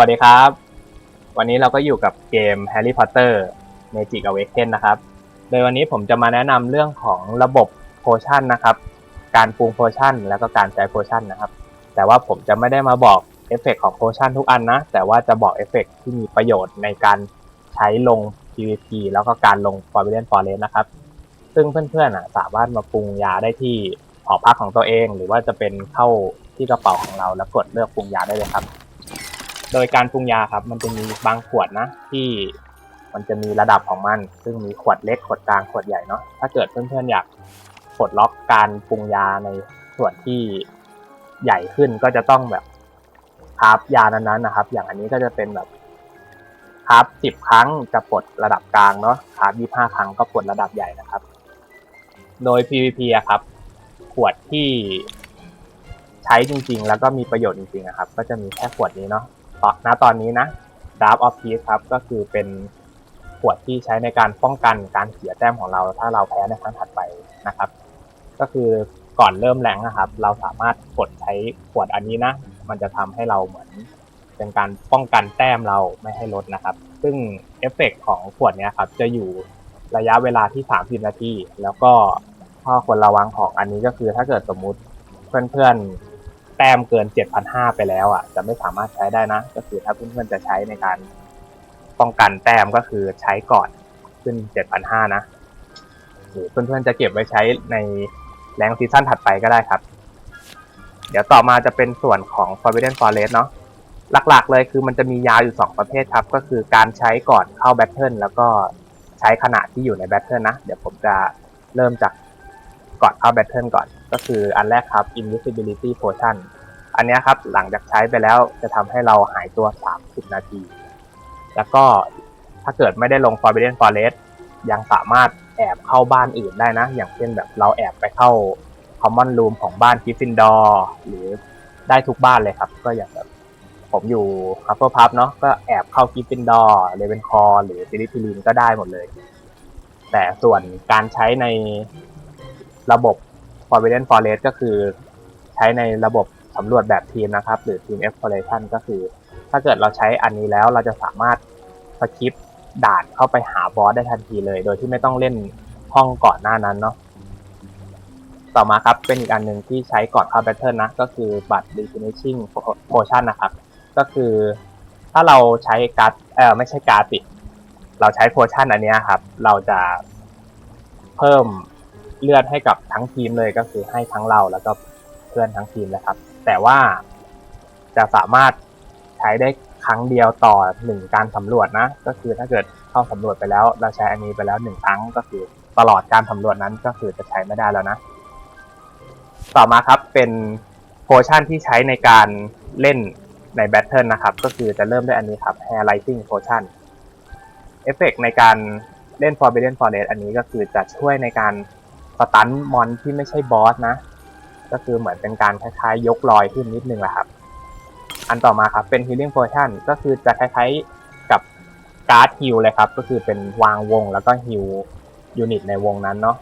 วัสดีครับ วันนี้เราก็อยู่กับเกม Harry Potter Magic Awaken นะครับ โดยวันนี้ผมจะมาแนะนำเรื่องของระบบโพชั่นนะครับ การปรุงโพชั่นแล้วก็การใช้โพชั่นนะครับ แต่ว่าผมจะไม่ได้มาบอกเอฟเฟกต์ของโพชั่นทุกอันนะ แต่ว่าจะบอกเอฟเฟกต์ที่มีประโยชน์ในการใช้ลง PVP แล้วก็การลง Forbidden Forest นะครับ ซึ่งเพื่อนๆสามารถมาปรุงยาได้ที่หอพักของตัวเอง หรือว่าจะเป็นเข้าที่กระเป๋าของเราแล้วกดเลือกปรุงยาได้เลยครับ โดยการปรุงยาครับ มันจะมีบางขวดนะ ที่มันจะมีระดับของมัน ซึ่งมีขวดเล็กขวดกลางขวดใหญ่เนาะถ้าเกิดเพื่อนๆอยากปลดล็อกการปรุงยาในส่วนที่ใหญ่ขึ้นก็จะต้องแบบคราฟยานั้นๆนะครับ อย่างอันนี้ก็จะเป็นแบบคราฟสิบครั้งจะปลดระดับกลางเนาะคราฟยี่ห้าครั้งก็ปลดระดับใหญ่นะครับ โดย PVP อะครับ ขวดที่ใช้จริงๆ แล้วก็มีประโยชน์จริงๆอะครับ ก็จะมีแค่ขวดนี้เนาะ ณตอนนี้นะ Draft of Peace ครับก็คือเป็นขวดที่ใช้ในการป้องกันการเสียแต้มของเรา ถ้าเราแพ้ในครั้งถัดไปนะครับ ก็คือก่อนเริ่มแรงนะครับ เราสามารถกดใช้ขวดอันนี้นะ มันจะทำให้เราเหมือนเป็นการป้องกันแต้มเราไม่ให้ลดนะครับ ซึ่งเอฟเฟกต์ของขวดนี้ครับจะอยู่ระยะเวลาที่ 30 นาที แล้วก็ข้อควรระวังของอันนี้ก็คือถ้าเกิดสมมุติเพื่อนๆ แต้มเกิน 7,500 ไปแล้วอะจะไม่สามารถใช้ได้นะ ก็คือถ้าเพื่อนๆจะใช้ในการป้องกันแต้มก็คือใช้ก่อนขึ้น 7,500 นะหรือเพื่อนๆจะเก็บไว้ใช้ในแรงซีซั่นถัดไปก็ได้ครับ เดี๋ยวต่อมาจะเป็นส่วนของ Forbidden Forest เนาะหลักๆเลยคือมันจะมียาอยู่ 2 ประเภทครับ ก็คือการใช้ก่อนเข้าแบทเทิลแล้วก็ใช้ขณะที่อยู่ในแบทเทิลนะ เดี๋ยวผมจะเริ่มจาก ก่อนเข้าแบทเทิลก่อน ก็คืออันแรกครับ Invisibility Potion อันนี้ครับหลังจากใช้ไปแล้วจะทำให้เราหายตัว 30 นาที แล้วก็ถ้าเกิดไม่ได้ลง Forbidden Forest ยังสามารถแอบเข้าบ้านอื่นได้นะ อย่างเช่นแบบเราแอบไปเข้า Common Room ของบ้านก r ฟฟินดอร์หรือได้ทุกบ้านเลยครับ ก็อย่างแบบผมอยู่ h u f f l e p u f เนาะก็แอบเข้าก r ฟฟินดอร์เลเวนคอร์หรือซิลิฟิลินก็ได้หมดเลย แต่ส่วนการใช้ใน ระบบ Forbidden Forest ก็คือใช้ในระบบสำรวจแบบทีมนะครับ หรือ Team Exploration ก็คือ ถ้าเกิดเราใช้อันนี้แล้วเราจะสามารถสคิปด่านเข้าไปหาบอสได้ทันทีเลย โดยที่ไม่ต้องเล่นห้องก่อนหน้านั้นเนาะต่อมาครับเป็นอีกอันหนึ่งที่ใช้ก่อนเข้าแบทเทิลนะ ก็คือบัตร replenishing potion นะครับ ก็คือถ้าเราใช้การ์ดเออไม่ใช่การ์ดสิเราใช้โพชั่นอันนี้ครับ เราจะเพิ่ม เลือดให้กับทั้งทีมเลยก็คือให้ทั้งเราแล้วก็เพื่อนทั้งทีมเลยครับ แต่ว่าจะสามารถใช้ได้ครั้งเดียวต่อหนึ่งการสำรวจนะ ก็คือถ้าเกิดเข้าสำรวจไปแล้ว เราใช้อันนี้ไปแล้วหนึ่งครั้งก็คือตลอดการสำรวจนั้นก็คือจะใช้ไม่ได้แล้วนะ ต่อมาครับเป็นโพชั่นที่ใช้ในการเล่นในแบทเทิลนะครับ ก็คือจะเริ่มด้วยอันนี้ครับ Hair Lighting Potion เอฟเฟกในการเล่น Forbidden Forest อันนี้ก็คือจะช่วยในการ สตันมอนที่ไม่ใช่บอสนะ ก็คือเหมือนเป็นการคล้ายๆ ยกลอยขึ้นนิดนึงแหละครับ อันต่อมาครับเป็น Healing Potion ก็คือจะคล้ายๆกับการ์ดฮิลเลยครับ ก็คือเป็นวางวงแล้วก็ฮิลยูนิตในวงนั้นเนาะ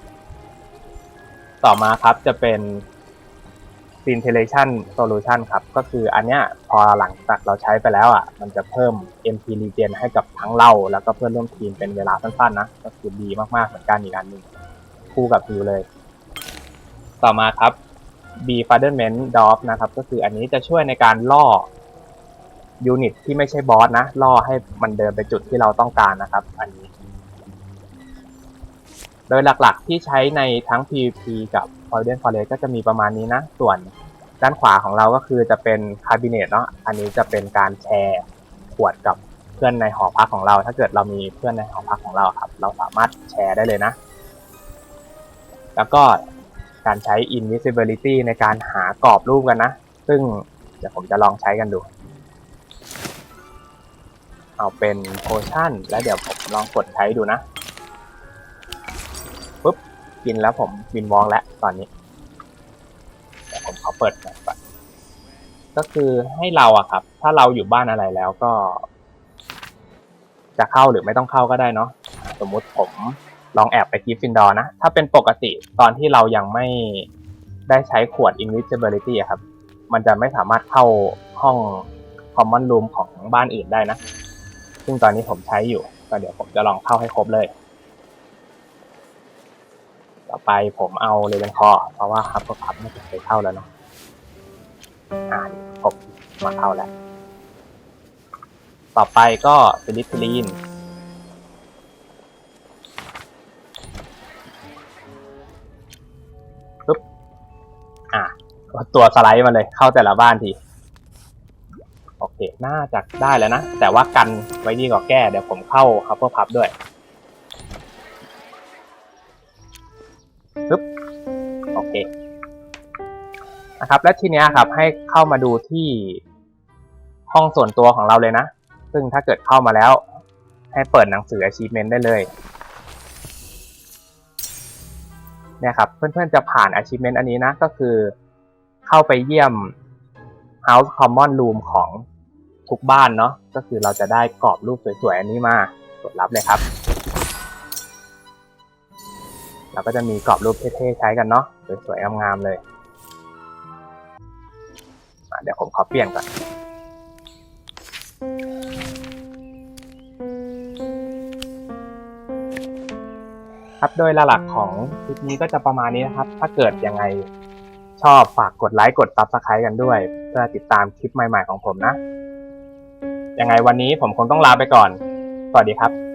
ต่อมาครับจะเป็น Scintillation Solution ครับ ก็คืออันเนี้ยพอหลังจากเราใช้ไปแล้วอะ มันจะเพิ่ม MP Regen ให้กับทั้งเรา แล้วก็เพื่อนร่วมทีมเป็นเวลาสั้นๆนะ ก็คือดีมากๆเหมือนกันอีกอันหนึ่ง คู่กับฮิวเลย ต่อมาครับ B f u n d a m e n t d o f นะครับ ก็คืออันนี้จะช่วยในการล่อยูนิตที่ไม่ใช่บอสนะ ล่อให้มันเดินไปจุดที่เราต้องการนะครับ อันนี้ โดยหลักๆที่ใช้ในทั้ง PVP กับ Forbidden Forest ก็จะมีประมาณนี้นะ ส่วนด้านขวาของเราก็คือจะเป็นคาบิเนตเนาะ อันนี้จะเป็นการแชร์ขวดกับเพื่อนในหอพักของเรา ถ้าเกิดเรามีเพื่อนในหอพักของเราครับ เราสามารถแชร์ได้เลยนะ แล้วก็การใช้ invisibility ในการหากรอบรูปกันนะ ซึ่งเดี๋ยวผมจะลองใช้กันดู เอาเป็นโพชั่น แล้วเดี๋ยวผมลองกดใช้ดูนะปุ๊บ กินแล้วผมบินวองแล้วตอนนี้เดี๋ยวผมขอเปิดก่อนก็คือให้เราอะครับ ถ้าเราอยู่บ้านอะไรแล้วก็ จะเข้าหรือไม่ต้องเข้าก็ได้เนาะสมมุติผม ลองแอบไปกริฟฟินดอร์นะ ถ้าเป็นปกติตอนที่เรายังไม่ได้ใช้ขวด invisibility อะครับ มันจะไม่สามารถเข้าห้อง Common Room ของบ้านอื่นได้นะ ซึ่งตอนนี้ผมใช้อยู่ก็เดี๋ยวผมจะลองเข้าให้ครบเลย ต่อไปผมเอาเลเวนคอเพราะว่าครับก็พับไม่เคยเข้าแล้วเนาะอ่าผมมาเข้าแล้ว ต่อไปก็ซิลิคลีน ตัวสไลด์มาเลยเข้าแต่ละบ้านที โอเค น่าจะได้แล้วนะ แต่ว่ากันไว้ดีกว่าแก้เดี๋ยวผมเข้า h u f f l e p u f ด้วยปึ๊บโอเคนะครับ และทีเนี้ยครับให้เข้ามาดูที่ห้องส่วนตัวของเราเลยนะ ซึ่งถ้าเกิดเข้ามาแล้ว ให้เปิดหนังสือ achievement ได้เลยเนี่ยครับเพื่อนๆจะผ่าน achievement อันนี้นะก็คือ เข้าไปเยี่ยม House Common Room ของทุกบ้านเนาะก็คือเราจะได้กรอบรูปสวยๆ อันนี้มากดรับเลยครับ เราก็จะมีกรอบรูปเท่ๆ ใช้กันเนาะสวยๆงามๆเลยเดี๋ยวผมขอเปลี่ยนก่อนครับโดยหลักของคลิปนี้ก็จะประมาณนี้นะครับ ถ้าเกิดยังไง ชอบฝากกดไลค์กด Subscribe กันด้วย เพื่อติดตามคลิปใหม่ ๆ ของผมนะ ยังไงวันนี้ผมคงต้องลาไปก่อน สวัสดีครับ